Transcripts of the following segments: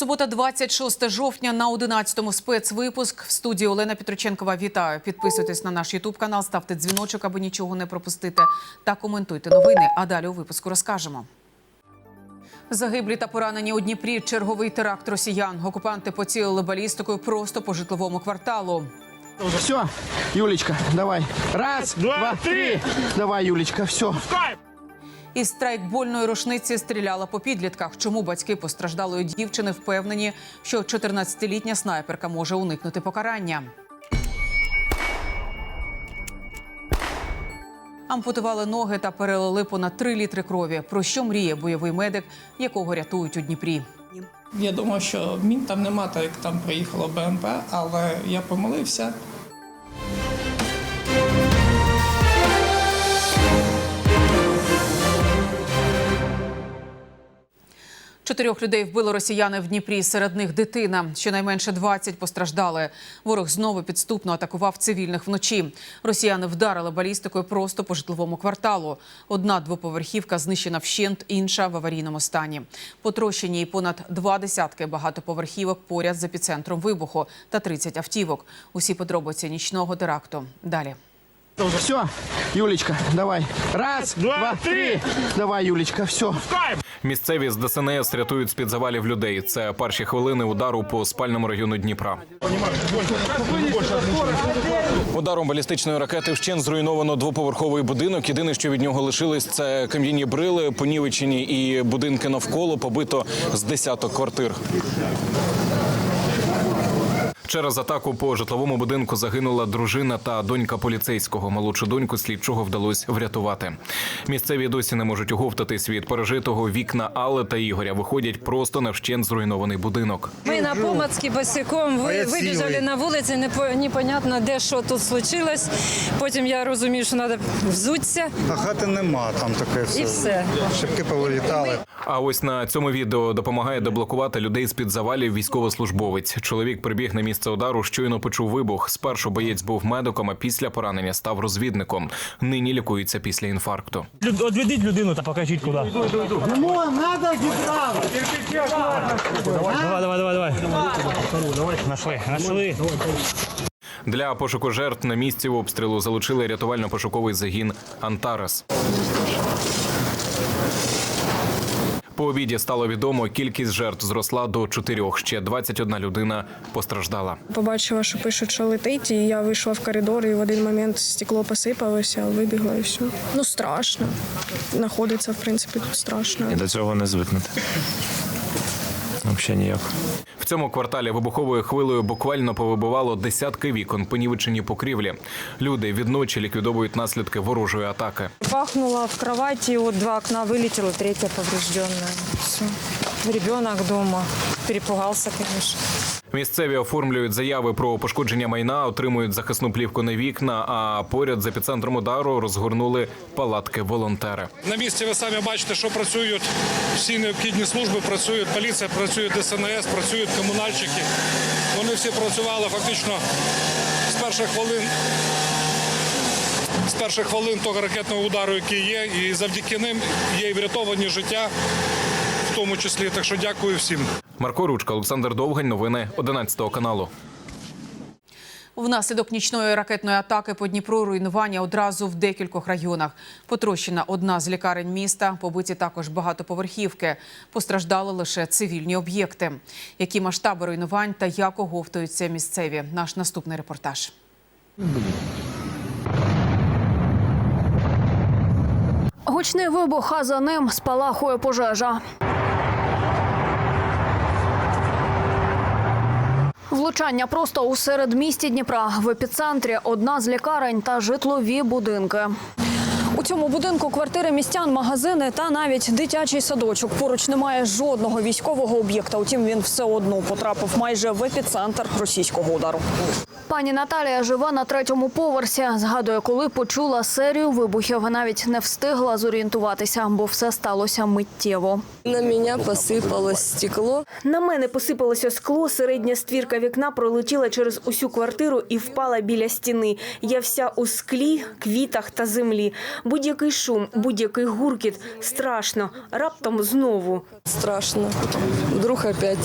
Субота, 26 жовтня на 11-му спецвипуск. В студії Олена Петроченкова. Вітаю. Підписуйтесь на наш Ютуб канал, ставте дзвіночок, аби нічого не пропустити. Та коментуйте новини. А далі у випуску розкажемо. Загиблі та поранені у Дніпрі. Черговий теракт росіян. Окупанти поцілили балістикою просто по житловому кварталу. Все, Юлечка, давай. Раз, два, три. Давай, Юлечка, все. Із страйкбольної рушниці стріляла по підлітках. Чому батьки постраждалої дівчини впевнені, що 14-літня снайперка може уникнути покарання? Ампутували ноги та перелили понад 3 літри крові. Про що мріє бойовий медик, якого рятують у Дніпрі? Я думав, що мін там нема, так як там приїхало БМП, але я помилився. Чотирьох людей вбили росіяни в Дніпрі. Серед них дитина. Щонайменше 20 постраждали. Ворог знову підступно атакував цивільних вночі. Росіяни вдарили балістикою просто по житловому кварталу. Одна двоповерхівка знищена вщент, інша в аварійному стані. Потрощені й понад два десятки багатоповерхівок поряд з епіцентром вибуху та 30 автівок. Усі подробиці нічного теракту. Далі. Все, Юлечка, давай. Раз, два, три. Давай, Юлечка, все. Місцеві з ДСНС рятують з-під завалів людей. Це перші хвилини удару по спальному району Дніпра. Ударом балістичної ракети вщен зруйновано двоповерховий будинок. Єдине, що від нього лишилось, це кам'яні брили, понівечені і будинки навколо побито з десяток квартир. Через атаку по житловому будинку загинула дружина та донька поліцейського. Молодшу доньку слідчого вдалося врятувати. Місцеві досі не можуть оговтатись від пережитого вікна Алли та Ігоря. Виходять просто на вщент зруйнований будинок. Ми на Помацькі босиком ви, вибіжали на вулиці, не по- непонятно, де що тут случилось. Потім я розумію, що треба взутися А хати нема, там таке все. і все. Шибки повилітали. А ось на цьому відео допомагає деблокувати людей з під завалів військовослужбовець. Чоловік прибіг на місце удару, щойно почув вибух. Спершу боєць був медиком, а після поранення став розвідником. Нині лікується після інфаркту. Люд- Одведіть людину та покажіть куди. Давай, давай, давай, давай. Нашли, нашли. Для пошуку жертв на місці обстрілу залучили рятувально-пошуковий загін Антарес. По обіді стало відомо, кількість жертв зросла до чотирьох. Ще 21 людина постраждала. Побачила, що пишуть, що летить, і я вийшла в коридор, і в один момент стекло посипалося, вибігла і все. Ну страшно. Знаходиться, в принципі, тут страшно. І до цього не звикнути. Взагалі ніяк. В цьому кварталі вибуховою хвилею буквально повибивало десятки вікон, понівечені покрівлі. Люди відночі ліквідовують наслідки ворожої атаки. Пахнуло в кровати, от два окна вилетіло, третє повреждене. Все. Ребенок дома. перепугався, конечно. Місцеві оформлюють заяви про пошкодження майна, отримують захисну плівку на вікна. А поряд з епіцентром удару розгорнули палатки волонтери. На місці ви самі бачите, що працюють всі необхідні служби, працюють поліція, працює ДСНС, працюють комунальщики. Вони всі працювали фактично з перших хвилин. З перших хвилин того ракетного удару, який є, і завдяки ним є і врятовані життя, в тому числі. Так що дякую всім. Марко Ручка, Олександр Довгань. Новини 11 каналу. Внаслідок нічної ракетної атаки по Дніпру руйнування одразу в декількох районах. Потрощена одна з лікарень міста, побиті також багатоповерхівки. Постраждали лише цивільні об'єкти. Які масштаби руйнувань та як оговтуються місцеві? Наш наступний репортаж. Гучний вибух, а за ним спалахує пожежа. Влучання просто у середмісті Дніпра. В епіцентрі одна з лікарень та житлові будинки. Цьому будинку квартири містян, магазини та навіть дитячий садочок. Поруч немає жодного військового об'єкта. Утім, він все одно потрапив майже в епіцентр російського удару. Пані Наталія живе на третьому поверсі. Згадує, коли почула серію вибухів, навіть не встигла зорієнтуватися, бо все сталося миттєво. На мене посипалось стекло. На мене посипалося скло, середня ствірка вікна пролетіла через усю квартиру і впала біля стіни. Я вся у склі, квітах та землі. Будь-який шум, будь-який гуркіт страшно. Раптом знову. Страшно. Вдруг опять.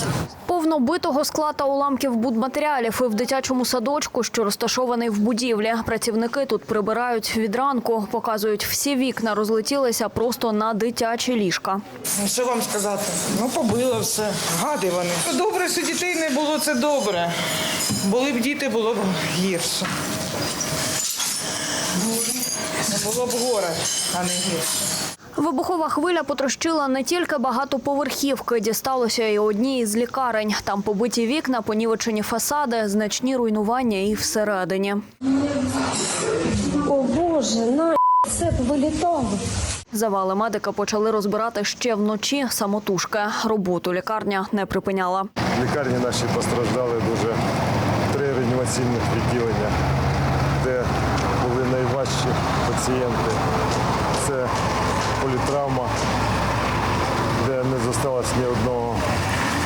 Повно битого скла та уламків будматеріалів і в дитячому садочку, що розташований в будівлі. Працівники тут прибирають від ранку, показують, всі вікна розлетілися просто на дитячі ліжка. Ну, Що вам сказати? Ну, побило все. Гади вони. Добре, що дітей не було, це добре. Були б діти, було б гірше. Було б горе, а не гірше. Вибухова хвиля потрощила не тільки багатоповерхівки, дісталося і одній із лікарень. Там побиті вікна, понівечені фасади, значні руйнування і всередині. О Боже, на це вилітало. Завали медики почали розбирати ще вночі самотужки. Роботу лікарня не припиняла. Лікарні наші постраждали дуже три реанімаційних відділення, найважчі пацієнти. Це політравма, де не зосталось ні одного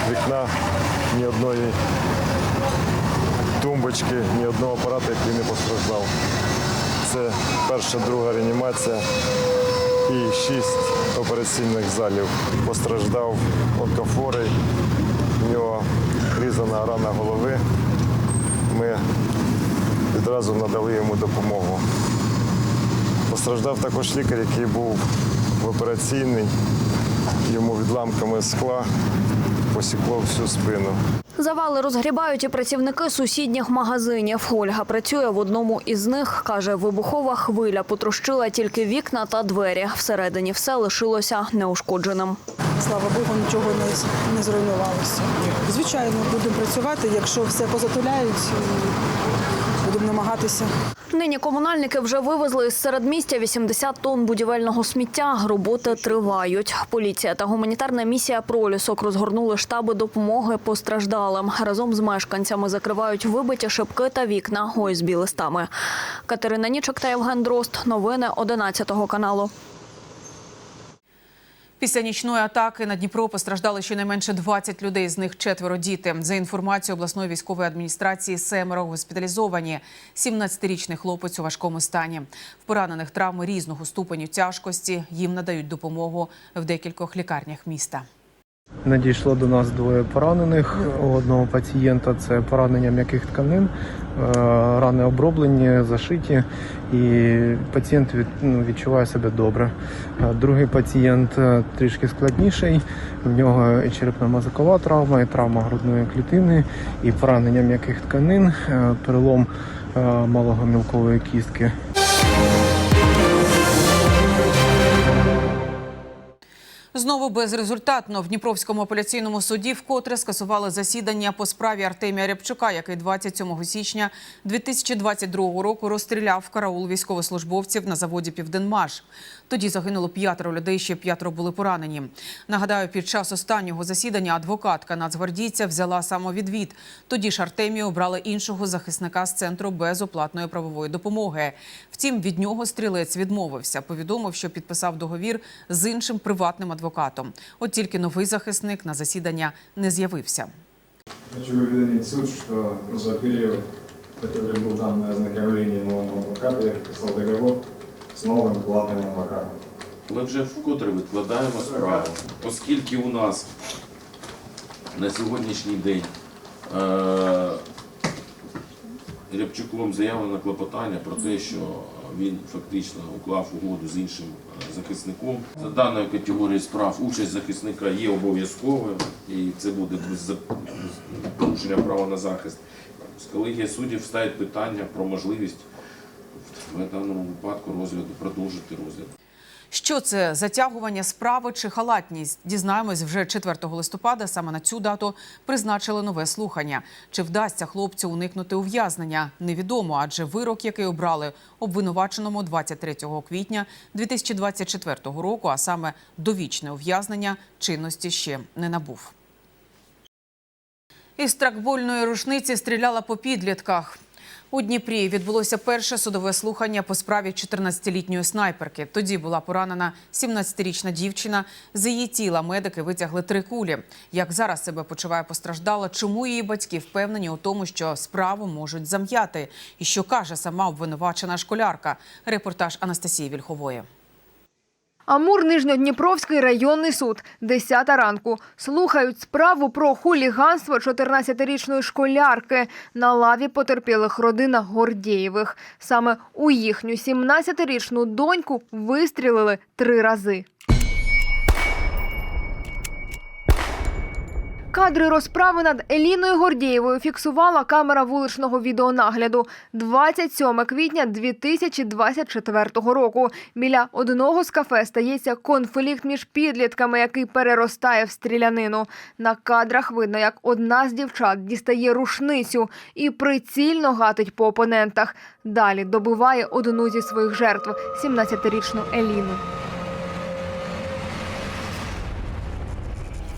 вікна, ні одної тумбочки, ні одного апарату, який не постраждав. Це перша, друга реанімація і шість операційних залів. Постраждав онкофорий, у нього різана рана голови. Ми відразу надали йому допомогу. Постраждав також лікар, який був в операційній. Йому відламками скла посікло всю спину. Завали розгрібають і працівники сусідніх магазинів. Ольга працює в одному із них. Каже, вибухова хвиля потрощила тільки вікна та двері. Всередині все лишилося неушкодженим. Слава Богу, нічого не, не зруйнувалося. Звичайно, будемо працювати, якщо все позатуляють, будемо намагатися. Нині комунальники вже вивезли із середмістя 80 тонн будівельного сміття. Роботи тривають. Поліція та гуманітарна місія «Пролісок» розгорнули штаби допомоги постраждалим. Разом з мешканцями закривають вибиті шибки та вікна ОСБ листами. Катерина Нічок та Євген Дрозд. Новини 11 каналу. Після нічної атаки на Дніпро постраждали щонайменше 20 людей, з них четверо діти. За інформацією обласної військової адміністрації, семеро госпіталізовані. 17-річний хлопець у важкому стані. В поранених травми різного ступеню тяжкості. Їм надають допомогу в декількох лікарнях міста. Надійшло до нас двоє поранених. У одного пацієнта це поранення м'яких тканин, е, рани оброблені, зашиті, і пацієнт ну, відчуває себе добре. Е, Другий пацієнт е, трішки складніший. В нього і черепно-мозокова травма, і травма грудної клітини, і поранення м'яких тканин, перелом малого мілкової кістки. Знову безрезультатно в Дніпровському апеляційному суді вкотре скасували засідання по справі Артемія Рябчука, який 27 січня 2022 року розстріляв караул військовослужбовців на заводі Південмаш. Тоді загинуло п'ятеро людей, ще п'ятеро були поранені. Нагадаю, під час останнього засідання адвокатка нацгвардійця взяла самовідвід. Тоді ж Артемію обрали іншого захисника з центру безоплатної правової допомоги. Втім, від нього стрілець відмовився. Повідомив, що підписав договір з іншим приватним адвокатом. От тільки новий захисник на засідання не з'явився. Хочу уведомить суд, что за период, который был дан на ознакомление нового адвоката, я подписал договор с новым платным адвокатом. Ми вже вкотре відкладаємо справу, оскільки у нас на сьогоднішній день е, Рябчуком заявлено клопотання про те, що він фактично уклав угоду з іншим е, захисником. За даною категорією справ участь захисника є обов'язковою, і це буде без порушення права на захист. Колегія суддів ставить питання про можливість в даному випадку розгляду продовжити розгляд. Що це затягування справи чи халатність? Дізнаємось вже 4 листопада. Саме на цю дату призначили нове слухання. Чи вдасться хлопцю уникнути ув'язнення? Невідомо, адже вирок, який обрали обвинуваченому 23 квітня 2024 року, а саме довічне ув'язнення, чинності ще не набув. Із тракбольної рушниці стріляла по підлітках. У Дніпрі відбулося перше судове слухання по справі 14-літньої снайперки. Тоді була поранена 17-річна дівчина. З її тіла медики витягли три кулі. Як зараз себе почуває постраждала, чому її батьки впевнені у тому, що справу можуть зам'яти, і що каже сама обвинувачена школярка. Репортаж Анастасії Вільхової. Амур Нижньодніпровський районний суд. 10 ранку. Слухають справу про хуліганство 14-річної школярки. На лаві потерпілих родина Гордєєвих. Саме у їхню 17-річну доньку вистрілили три рази. Кадри розправи над Еліною Гордєєвою фіксувала камера вуличного відеонагляду 27 квітня 2024 року. Біля одного з кафе стається конфлікт між підлітками, який переростає в стрілянину. На кадрах видно, як одна з дівчат дістає рушницю і прицільно гатить по опонентах. Далі добиває одну зі своїх жертв 17-річну Еліну.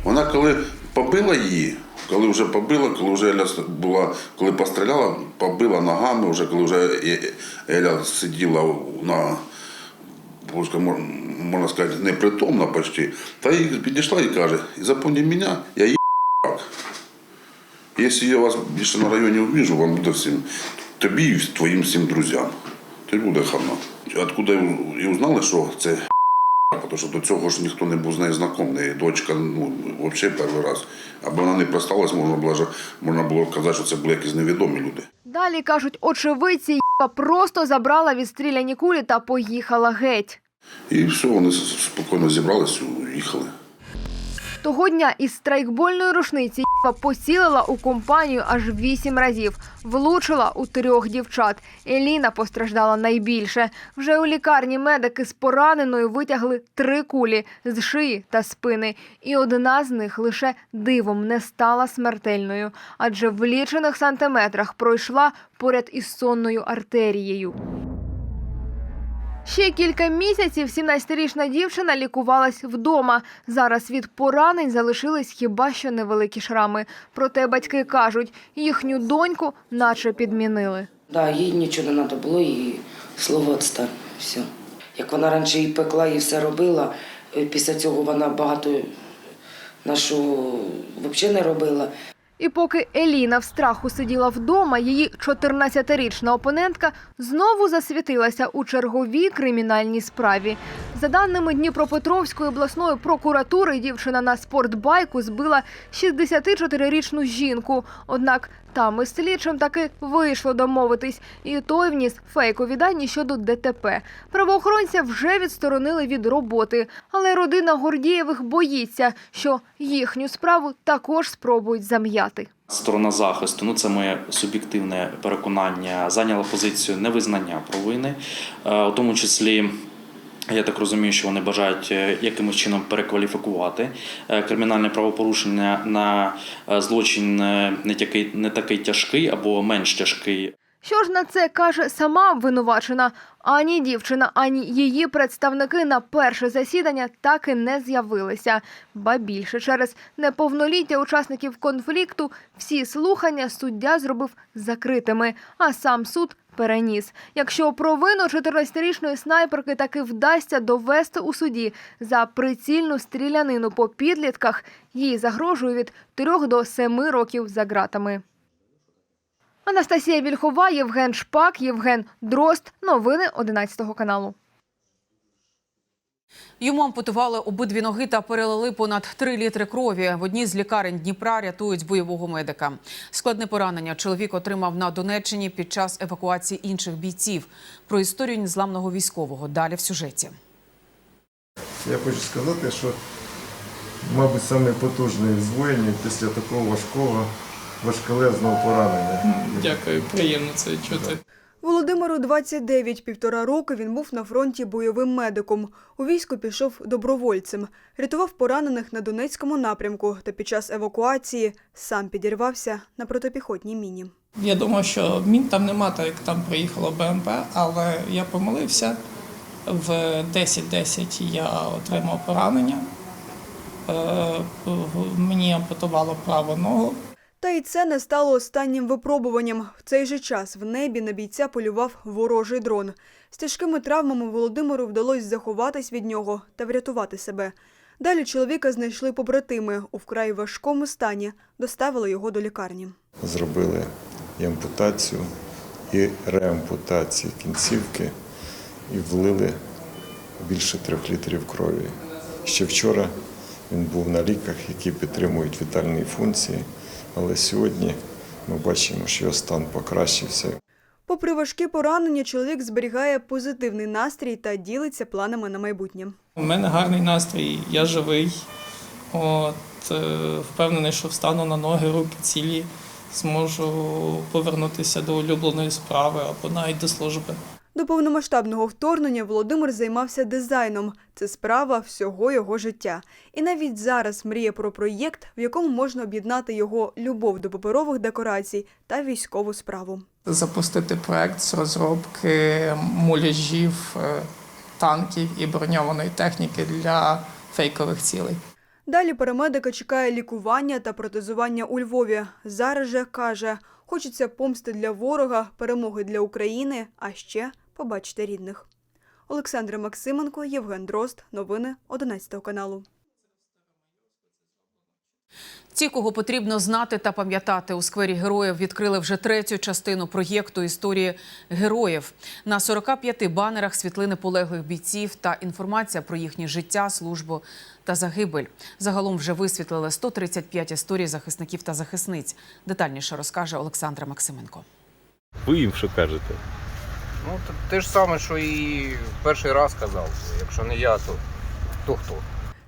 Вона коли побила її, коли вже побила, коли вже Еля була, коли постріляла, побила ногами, вже коли вже Е- Еля сиділа на можна сказати, непритомна почти, та їй підійшла і каже, і запомни мене, я її Якщо я вас більше на районі увижу, вам буде всім, тобі і твоїм всім друзям. Тобі буде хана. Откуда і узнали, що це тому що до цього ж ніхто не був з нею знайомий. Дочка, ну, взагалі перший раз. Аби вона не просталась, можна було, можна було казати, що це були якісь невідомі люди. Далі кажуть, очевидці я просто забрала відстріляні кулі та поїхала геть. І все, вони спокійно зібралися і їхали. Того дня із страйкбольної рушниці «Єба» поцілила у компанію аж вісім разів. Влучила у трьох дівчат. Еліна постраждала найбільше. Вже у лікарні медики з пораненою витягли три кулі з шиї та спини. І одна з них лише дивом не стала смертельною, адже в лічених сантиметрах пройшла поряд із сонною артерією. Ще кілька місяців 17-річна дівчина лікувалась вдома. Зараз від поранень залишились хіба що невеликі шрами. Проте батьки кажуть, їхню доньку наче підмінили. Да, їй нічого не треба було, їй слово. Все. Як вона раніше і пекла, і все робила, е, після цього вона багато нашого взагалі не робила. І поки Еліна в страху сиділа вдома, її 14-річна опонентка знову засвітилася у черговій кримінальній справі. За даними Дніпропетровської обласної прокуратури, дівчина на спортбайку збила 64-річну жінку. Однак там із слідчим таки вийшло домовитись, і той вніс фейкові дані щодо ДТП. Правоохоронця вже відсторонили від роботи, але родина Гордієвих боїться, що їхню справу також спробують зам'яти. Сторона захисту, ну це моє суб'єктивне переконання, зайняла позицію невизнання провини, Е, у тому числі. Я так розумію, що вони бажають е, якимось чином перекваліфікувати е, кримінальне правопорушення на е, злочин не такий, не такий тяжкий або менш тяжкий. Що ж на це каже сама обвинувачена? Ані дівчина, ані її представники на перше засідання так і не з'явилися. Ба більше через неповноліття учасників конфлікту всі слухання суддя зробив закритими, а сам суд переніс. Якщо провину 14-річної снайперки таки вдасться довести у суді за прицільну стрілянину по підлітках, їй загрожує від 3 до 7 років за ґратами. Анастасія Вільхова, Євген Шпак, Євген Дрозд. Новини 11 каналу. Йому ампутували обидві ноги та перелили понад 3 літри крові. В одній з лікарень Дніпра рятують бойового медика. Складне поранення чоловік отримав на Донеччині під час евакуації інших бійців. Про історію незламного військового далі в сюжеті. Я хочу сказати, що, мабуть, саме потужний з після такого важкого, важколезного поранення. Дякую, приємно це чути. Володимиру 29, півтора роки він був на фронті бойовим медиком. У військо пішов добровольцем, рятував поранених на Донецькому напрямку та під час евакуації сам підірвався на протипіхотній міні. Я думав, що мін там нема, так як там приїхало БМП, але я помилився. В 10.10 я отримав поранення. Е, Мені ампутувало праву ногу. Та й це не стало останнім випробуванням. В цей же час в небі на бійця полював ворожий дрон. З тяжкими травмами Володимиру вдалося заховатись від нього та врятувати себе. Далі чоловіка знайшли побратими. У вкрай важкому стані доставили його до лікарні. Зробили і ампутацію, і реампутацію кінцівки і влили більше трьох літрів крові. Ще вчора він був на ліках, які підтримують вітальні функції, але сьогодні ми бачимо, що його стан покращився. Попри важкі поранення, чоловік зберігає позитивний настрій та ділиться планами на майбутнє. У мене гарний настрій, я живий. От, е, впевнений, що встану на ноги, руки цілі, зможу повернутися до улюбленої справи або навіть до служби. До повномасштабного вторгнення Володимир займався дизайном. Це справа всього його життя. І навіть зараз мріє про проєкт, в якому можна об'єднати його любов до паперових декорацій та військову справу. Запустити проект з розробки муляжів, е, танків і броньованої техніки для фейкових цілей. Далі парамедика чекає лікування та протезування у Львові. Зараз же каже, хочеться помсти для ворога, перемоги для України, а ще побачити рідних. Олександра Максименко, Євген Дрозд. Новини 11 каналу. Ті, кого потрібно знати та пам'ятати у сквері героїв, відкрили вже третю частину проєкту історії героїв. На 45 банерах світлини полеглих бійців та інформація про їхнє життя, службу та загибель. Загалом вже висвітлили 135 історій захисників та захисниць. Детальніше розкаже Олександра Максименко. Ви їм що кажете? Ну, те ж саме, що і перший раз казав. Якщо не я, то хто хто.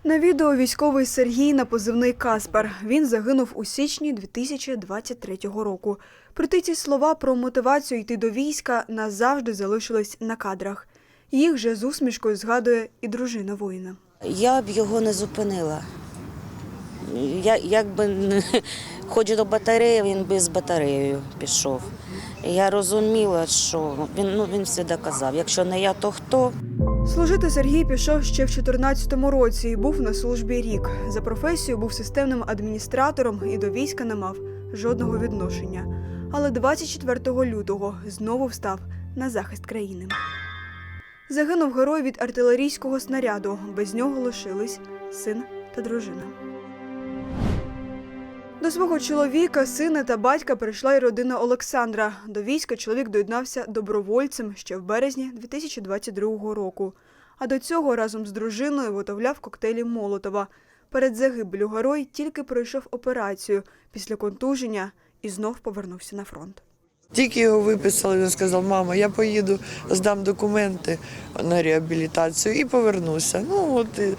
На відео військовий Сергій на позивний Каспер. Він загинув у січні 2023 року. Проте ці слова про мотивацію йти до війська назавжди залишились на кадрах. Їх же з усмішкою згадує і дружина воїна. Я б його не зупинила. Я, якби не хоч до батареї, він би з батареєю пішов. Я розуміла, що він, ну, він завжди казав, якщо не я, то хто? Служити Сергій пішов ще в 2014 році і був на службі рік. За професією був системним адміністратором і до війська не мав жодного відношення. Але 24 лютого знову встав на захист країни. Загинув герой від артилерійського снаряду. Без нього лишились син та дружина. До свого чоловіка, сина та батька прийшла й родина Олександра. До війська чоловік доєднався добровольцем ще в березні 2022 року. А до цього разом з дружиною виготовляв коктейлі Молотова. Перед загибелю герой тільки пройшов операцію після контуження і знов повернувся на фронт. Тільки його виписали, він сказав, мама, я поїду, здам документи на реабілітацію і повернуся. Ну от і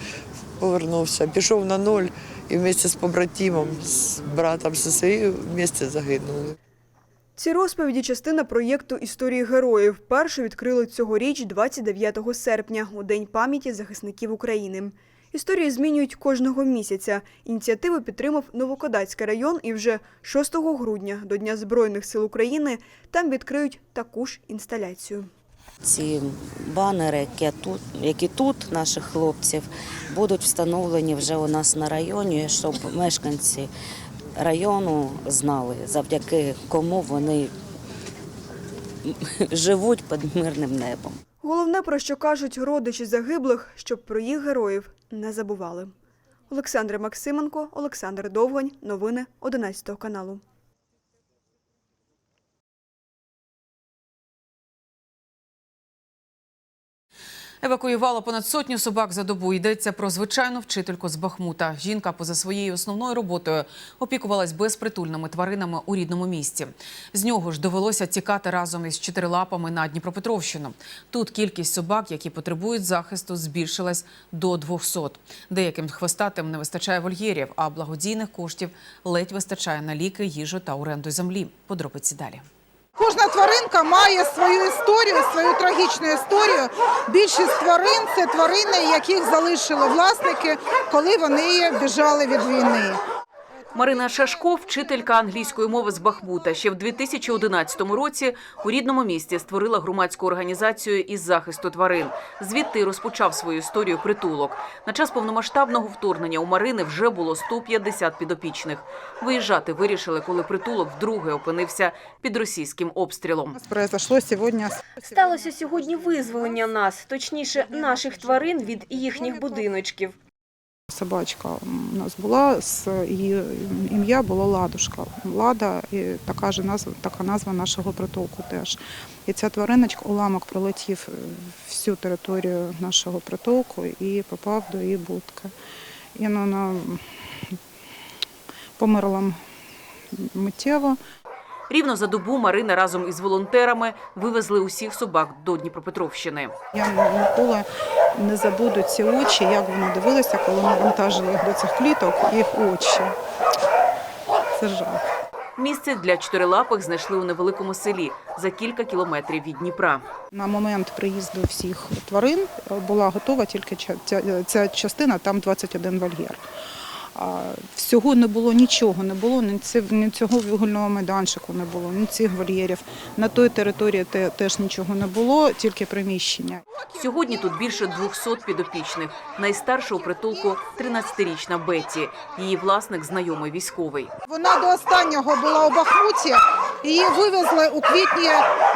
повернувся. Пішов на ноль і вместе з побратимом, з братом, зі вместе загинули. Ці розповіді частина проєкту Історії героїв. Перше відкрили цьогоріч, 29 серпня, у День пам'яті захисників України. Історії змінюють кожного місяця. Ініціативу підтримав Новокодацький район, і вже 6 грудня до Дня Збройних сил України там відкриють таку ж інсталяцію. Ці банери, які тут, які тут наших хлопців, будуть встановлені вже у нас на районі, щоб мешканці району знали, завдяки кому вони живуть під мирним небом. Головне, про що кажуть родичі загиблих, щоб про їх героїв не забували. Олександра Максименко, Олександр Довгань. Новини 11 каналу. Евакуювало понад сотню собак за добу. Йдеться про звичайну вчительку з Бахмута. Жінка поза своєю основною роботою опікувалась безпритульними тваринами у рідному місті. З нього ж довелося тікати разом із чотирилапами на Дніпропетровщину. Тут кількість собак, які потребують захисту, збільшилась до 200. Деяким хвостатим не вистачає вольєрів, а благодійних коштів ледь вистачає на ліки, їжу та оренду землі. Подробиці далі. Кожна тваринка має свою історію, свою трагічну історію. Більшість тварин це тварини, яких залишили власники, коли вони біжали від війни. Марина Шашко, вчителька англійської мови з Бахмута, ще в 2011 році у рідному місті створила громадську організацію із захисту тварин. Звідти розпочав свою історію притулок. На час повномасштабного вторгнення у Марини вже було 150 підопічних. Виїжджати вирішили, коли притулок вдруге опинився під російським обстрілом. Сталося сьогодні визволення нас, точніше, наших тварин від їхніх будиночків. Собачка у нас була, з її ім'я було Ладушка. Лада і така ж назва, така назва нашого притулку теж. І ця твариночка, уламок прилетів всю територію нашого притулку і попав до її будки. І вона померла миттєво. Рівно за добу Марина разом із волонтерами вивезли усіх собак до Дніпропетровщини. Я ніколи не забуду ці очі, як вони дивилися, коли ми вантажили їх до цих кліток, їх очі. Це жах. Місце для чотирилапих знайшли у невеликому селі за кілька кілометрів від Дніпра. На момент приїзду всіх тварин була готова тільки ця, частина, там 21 вольєр. Всього не було нічого, не було ні, цього вугільного майданчику не було, ні цих вольєрів. На той території теж нічого не було, тільки приміщення. Сьогодні тут більше 200 підопічних. Найстарша у притулку 13-річна Бетті. Її власник знайомий військовий. Вона до останнього була у Бахмуті. Її вивезли у квітні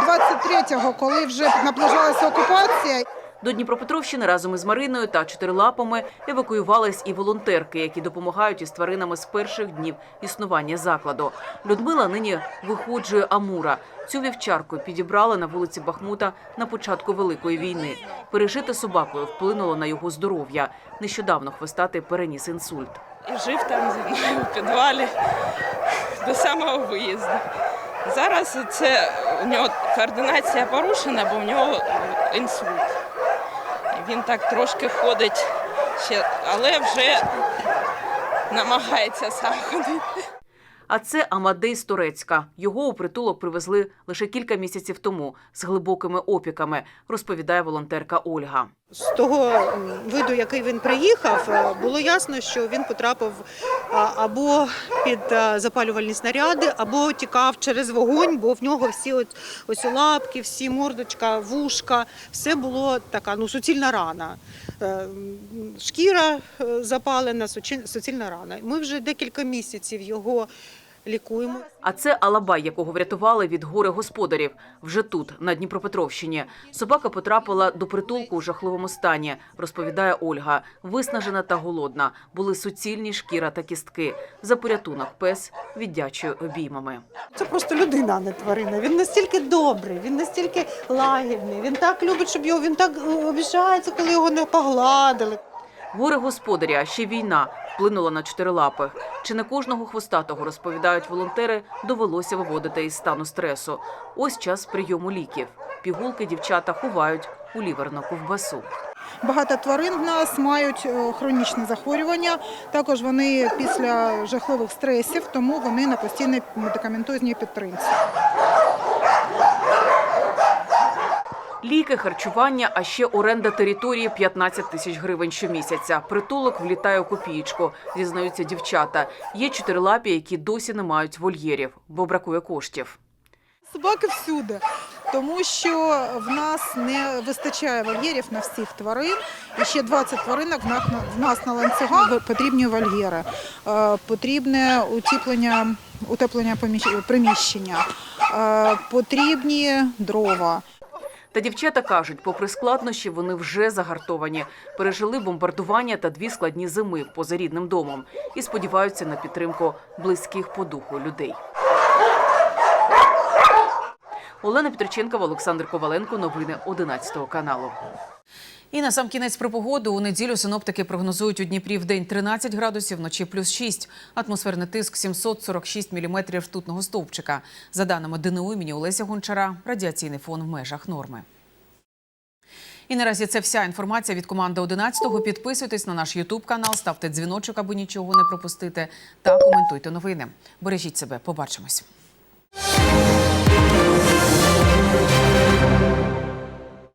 23-го, коли вже наближалася окупація. До Дніпропетровщини разом із Мариною та чотирилапами евакуювались і волонтерки, які допомагають із тваринами з перших днів існування закладу. Людмила нині виходжує Амура. Цю вівчарку підібрали на вулиці Бахмута на початку Великої війни. Пережити собакою вплинуло на його здоров'я. Нещодавно хвостатий переніс інсульт. і жив там в підвалі до самого виїзду. Зараз це у нього координація порушена, бо в нього інсульт. Він так трошки ходить, ще, але вже намагається сам ходити. А це Амадей з Турецька. Його у притулок привезли лише кілька місяців тому з глибокими опіками, розповідає волонтерка Ольга. З того виду, який він приїхав, е, було ясно, що він потрапив або під е, запалювальні снаряди, або тікав через вогонь, бо в нього всі от, ось лапки, всі мордочка, вушка, все було така ну, суцільна рана. Е, Шкіра запалена, суцільна рана. Ми вже декілька місяців його лікуємо. А це Алабай, якого врятували від гори господарів. Вже тут, на Дніпропетровщині. Собака потрапила до притулку у жахливому стані, розповідає Ольга. Виснажена та голодна. Були суцільні шкіра та кістки. За порятунок пес віддячує обіймами. Це просто людина, а не тварина. Він настільки добрий, він настільки лагідний. Він так любить, щоб його він так е, обіжається, коли його не погладили. Горе господарі, а ще війна вплинула на чотирилапих. Чи не кожного хвостатого, розповідають волонтери, довелося виводити із стану стресу. Ось час прийому ліків. Пігулки дівчата ховають у ліверну ковбасу. Багато тварин в нас мають е, хронічне захворювання. Також вони після жахливих стресів, тому вони на постійній медикаментозній підтримці. Ліки, харчування, а ще оренда території 15 тисяч гривень щомісяця. Притулок влітає у копієчку, зізнаються дівчата. Є чотирилапі, які досі не мають вольєрів, бо бракує коштів. Собаки всюди, тому що в нас не вистачає вольєрів на всіх тварин. І ще 20 тваринок в нас, на ланцюгах потрібні вольєри. Е, Потрібне утеплення, утеплення приміщення, е, потрібні дрова. Та дівчата кажуть, попри складнощі, вони вже загартовані. Пережили бомбардування та дві складні зими поза рідним домом і сподіваються на підтримку близьких по духу людей. Олена Петриченкова, Олександр Коваленко. Новини 11 каналу. І на сам кінець про погоду. У неділю синоптики прогнозують у Дніпрі в день 13 градусів, вночі плюс 6. Атмосферний тиск 746 міліметрів ртутного стовпчика. За даними ДНУ імені Олеся Гончара, радіаційний фон в межах норми. І наразі це вся інформація від команди 11-го. Підписуйтесь на наш Ютуб канал, ставте дзвіночок, аби нічого не пропустити, та коментуйте новини. Бережіть себе, побачимось.